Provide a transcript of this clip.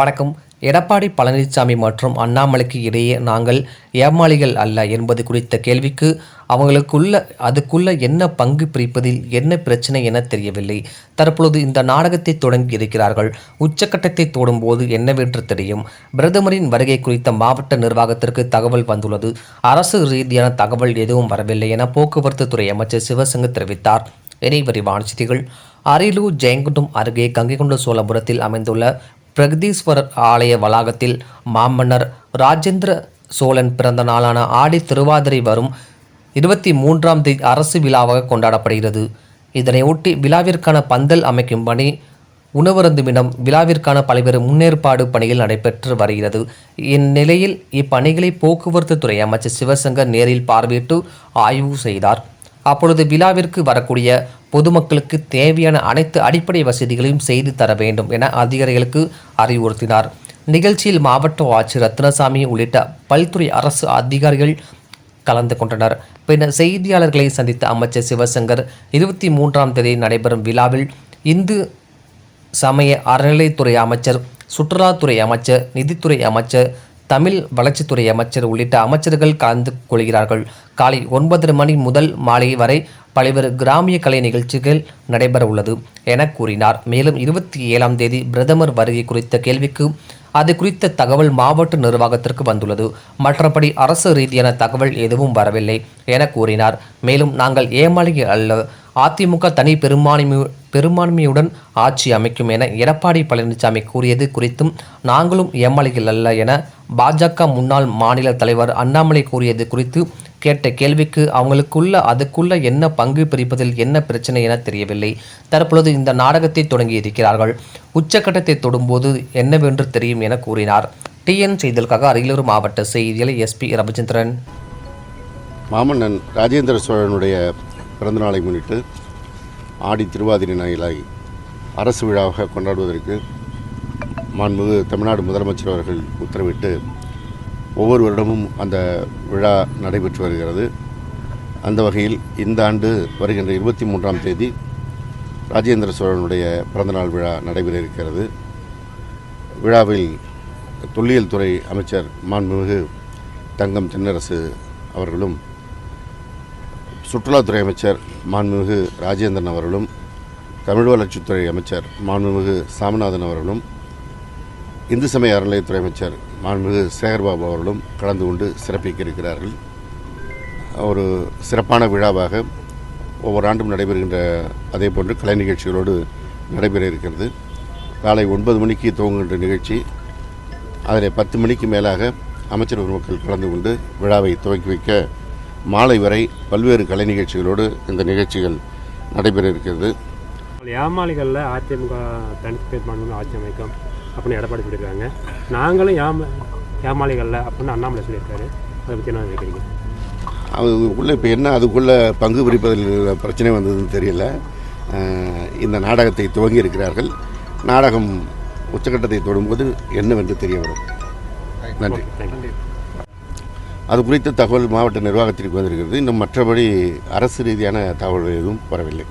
வணக்கம். எடப்பாடி பழனிசாமி மற்றும் அண்ணாமலைக்கு இடையே நாங்கள் ஏமாளிகள் அல்ல என்பது குறித்த கேள்விக்கு அவங்களுக்குள்ள அதுக்குள்ள என்ன பங்கு பிரிப்பதில் என்ன பிரச்சனை என தெரியவில்லை. தற்பொழுது இந்த நாடகத்தை தொடங்கி இருக்கிறார்கள். உச்சக்கட்டத்தை தோடும்போது என்னவென்று தெரியும். பிரதமரின் வருகை குறித்த மாவட்ட நிர்வாகத்திற்கு தகவல் வந்துள்ளது. அரசு ரீதியான தகவல் எதுவும் வரவில்லை என போக்குவரத்து துறை அமைச்சர் சிவசங்கர் தெரிவித்தார். இனி விரிவான செய்திகள். அரியலூர் ஜெயங்குண்டம் அருகே கங்கைகொண்ட சோழபுரத்தில் அமைந்துள்ள பிரகதீஸ்வரர் ஆலய வளாகத்தில் மாமன்னர் ராஜேந்திர சோழன் பிறந்த நாளான ஆடி திருவாதிரை வரும் இருபத்தி மூன்றாம் தேதி அரசு விழாவாக கொண்டாடப்படுகிறது. இதனையொட்டி விழாவிற்கான பந்தல் அமைக்கும் பணி உணவருந்துமிடம் விழாவிற்கான பல்வேறு முன்னேற்பாடு பணிகள் நடைபெற்று வருகிறது. இந்நிலையில் இப்பணிகளை போக்குவரத்து துறை அமைச்சர் சிவசங்கர் நேரில் பார்வையிட்டு ஆய்வு செய்தார். அப்பொழுது விழாவிற்கு வரக்கூடிய பொதுமக்களுக்கு தேவையான அனைத்து அடிப்படை வசதிகளையும் செய்து தர வேண்டும் என அதிகாரிகளுக்கு அறிவுறுத்தினார். நிகழ்ச்சியில் மாவட்ட ஆட்சியர் ரத்னசாமி உள்ளிட்ட பல்துறை அரசு அதிகாரிகள் கலந்து கொண்டனர். பின்னர் செய்தியாளர்களை சந்தித்த அமைச்சர் சிவசங்கர் இருபத்தி மூன்றாம் தேதி நடைபெறும் விழாவில் இந்து சமய அறநிலைத்துறை அமைச்சர் சுற்றுலாத்துறை அமைச்சர் நிதித்துறை அமைச்சர் தமிழ் வளர்ச்சித்துறை அமைச்சர் உள்ளிட்ட அமைச்சர்கள் கலந்து கொள்கிறார்கள். காலை ஒன்பதரை மணி முதல் மாலை வரை பல்வேறு கிராமிய கலை நிகழ்ச்சிகள் நடைபெற உள்ளது என கூறினார். மேலும் இருபத்தி ஏழாம் தேதி பிரதமர் வருகை குறித்த கேள்விக்கு அது குறித்த தகவல் மாவட்ட நிர்வாகத்திற்கு வந்துள்ளது. மற்றபடி அரசு ரீதியான தகவல் எதுவும் வரவில்லை என கூறினார். மேலும் நாங்கள் ஏமாளிகை அல்ல அதிமுக தனி பெரும்பான்மை பெரும்பான்மையுடன் ஆட்சி அமைக்கும் என எடப்பாடி பழனிசாமி கூறியது குறித்தும் நாங்களும் ஏமாளிகள் அல்ல என பாஜக முன்னாள் மாநில தலைவர் அண்ணாமலை கூறியது குறித்து கேட்ட கேள்விக்கு அவங்களுக்குள்ள அதுக்குள்ள என்ன பங்கு பிரிப்பதில் என்ன பிரச்சனை என தெரியவில்லை. தற்பொழுது இந்த நாடகத்தை தொடங்கி இருக்கிறார்கள் உச்சக்கட்டத்தை தொடும்போது என்னவென்று தெரியும் என கூறினார். டிஎன் செய்திகளுக்காக அரியலூர் மாவட்ட செய்தியாளர் எஸ்பி ரவிச்சந்திரன். மாமன்னன் ராஜேந்திர சோழனுடைய பிறந்தநாளை முன்னிட்டு ஆடி திருவாதிரை நாயிலாய் அரசு விழாவாக கொண்டாடுவதற்கு மாண்புமிகு தமிழ்நாடு முதலமைச்சர் அவர்கள் உத்தரவிட்டு ஒவ்வொரு வருடமும் அந்த விழா நடைபெற்று வருகிறது. அந்த வகையில் இந்த ஆண்டு வருகின்ற இருபத்தி மூன்றாம் தேதி ராஜேந்திர சோழனுடைய பிறந்தநாள் விழா நடைபெற இருக்கிறது. விழாவில் தொல்லியல் துறை அமைச்சர் மாண்புமிகு தங்கம் தென்னரசு அவர்களும் சுற்றுலாத்துறை அமைச்சர் மாண்புமிகு ராஜேந்திரன் அவர்களும் தமிழ் வளர்ச்சித்துறை அமைச்சர் மாண்புமிகு சாமிநாதன் அவர்களும் இந்து சமய அறநிலையத்துறை அமைச்சர் மாண்புமிகு சேகர்பாபு அவர்களும் கலந்து கொண்டு சிறப்பிக்க இருக்கிறார்கள் ஒரு சிறப்பான விழாவாக ஒவ்வொரு ஆண்டும் நடைபெறுகின்ற அதே போன்று கலை நிகழ்ச்சிகளோடு நடைபெற இருக்கிறது. காலை ஒன்பது மணிக்கு துவங்குகின்ற நிகழ்ச்சி அதில் பத்து மணிக்கு மேலாக அமைச்சர் பெருமக்கள் கலந்து கொண்டு விழாவை துவக்கி வைக்க மாலை வரை பல்வேறு கலை நிகழ்ச்சிகளோடு இந்த நிகழ்ச்சிகள் நடைபெற இருக்கிறது. ஏமாளிகளில் அதிமுக தனித்து பெரும்பான்மை ஆட்சி அமைக்கும். அப்படின்னு எடப்பாடி சொல்லியிருக்காங்க. நாங்களும் ஏமா ஏமாளிகளில் அப்படின்னு அண்ணாமலை சொல்லியிருக்காரு. அதை பற்றி என்ன நினைக்கிறீங்க? அதுக்குள்ளே இப்போ என்ன அதுக்குள்ளே பங்கு பிரிப்பதில் பிரச்சனை வந்ததுன்னு தெரியல. இந்த நாடகத்தை துவங்கி இருக்கிறார்கள். நாடகம் உச்சக்கட்டத்தை தொடும்போது என்னவென்று தெரிய வரும். நன்றி. அது குறித்த தகவல் மாவட்ட நிர்வாகத்திற்கு வந்திருக்கிறது. இன்னும் மற்றபடி அரசு ரீதியான தகவல் எதுவும் வரவில்லை.